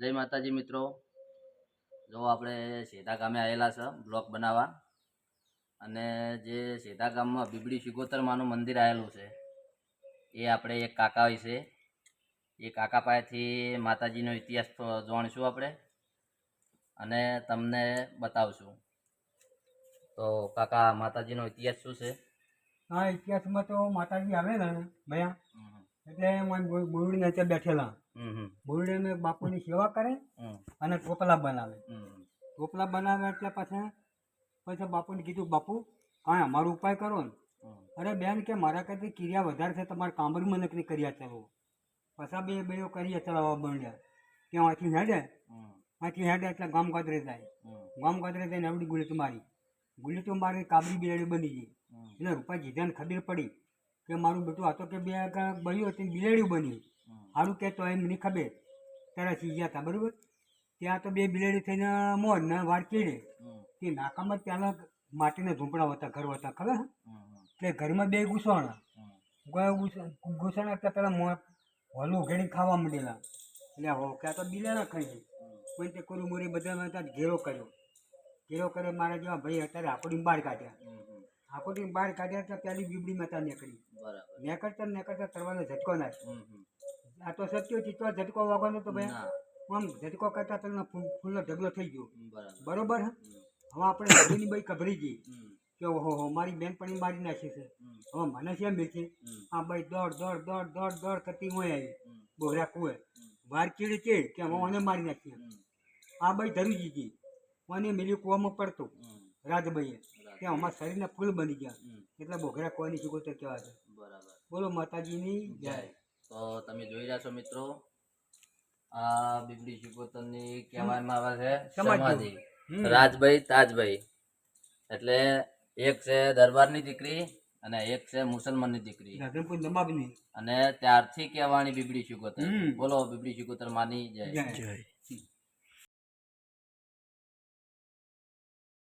જય માતાજી મિત્રો. જો આપણે સેધા ગામે આવેલા છે બ્લોક બનાવવા. અને જે સેધા ગામમાં બીબડી શિગોતરમાનું મંદિર આવેલું છે એ આપણે એક કાકા હોય છે. એ કાકા પાસેથી માતાજીનો ઇતિહાસ જાણીશું આપણે અને તમને બતાવશું. તો કાકા માતાજીનો ઇતિહાસ શું છે? હા ઇતિહાસમાં તો માતાજી આવેલા ને ભયા. એટલે બોરડી નીચે બેઠેલા. બોરડીને બાપુની સેવા કરે અને ટોપલા બનાવે. ટોપલા બનાવે એટલે પછી પછી બાપુને કીધું બાપુ હા અમારો ઉપાય કરો ને. અરે બેન કે મારા કરતી ક્રિયા વધારે છે તમારે કામરીમાં નકરી કર્યા ચલાવો. પાછા બે બે કરીએ ચલાવવા બન્યા ત્યાં અહીંથી હેડે. અહીંથી હેડે એટલે ગામ ગદરે જાય. ગામ ગદરે જઈને આવડી ગુલેટ મારી. ગુલી તો મારી કાબરી બિલાડી બની ગઈ. એટલે રૂપા જીધાને ખબર પડી કે મારું બેટું આ તો કે બે બન્યું હતી બિલાડ્યું બન્યું હમ કહેતો એમ નહીં ખબર. ત્યારે ગયા હતા બરાબર? ત્યાં તો બે બિલાડી થઈને મોર ને વાળ ચીડે. તે નાકામાં ત્યાં માટીના ઝૂંપડા હતા ઘર હતા ખબર? એટલે ઘરમાં બે ઘૂસવાણા. હમ. હતા પહેલાં હોલું ઘેડી ખાવા માંડેલા. એટલે હો કે આ તો બિલાડા ખાઈ પણ તે કોરું મોરી બધા ત્યાં ઘેરો કર્યો. ઘેરો કર્યો મારા જેવા ભાઈ અત્યારે આકોડી બહાર કાઢ્યા. આકોડી બહાર કાઢ્યા તો પેલી બીબડી માતા નીકળી. બરાબર. નીકળતા નીકળતા તરવાનો ઝટકો નાખ્યો. આ તો સત્ય ચિત્તો ઝટકો વાગવાનો તો ભાઈ. આમ ઝટકો કરતા તને ફૂલનો ઢગલો થઈ ગયો. બરાબર. હવે આપણે હજીની ભાઈ કભરી ગઈ કે ઓહો હો મારી બેનપણી મારી નાખી છે. હવે મને શેમ મેથી આ ભાઈ દોડ દોડ દોડ દોડ દોડ કરતી હોય આવી. બોહરા કુએ વાર ચીડી ચીડ કે હવે મને મારી નાખી આ ભાઈ ધરી ગઈ મને મિલી કૂવામાં પડતો. રાજભાઈએ. કે અમારા શરીરના ફૂલ બની ગયા. એટલે બોઘરા કોની ચૂકવતર કહેવા છે. બરાબર. બોલો માતાજીની જય. તો તમે જોઈ રહ્યા છો મિત્રો આ બીબડી શિકોતરની કહેવામાં આવે છે સમાધિ. રાજભાઈ તાજભાઈ. એટલે એક છે દરબારની દીકરી અને એક છે મુસલમાનની દીકરી. રાધનપુર નવાબની અને ત્યારથી કહેવાની બીબડી શિકોતર બોલો બીબડી શિકોતર માની જય.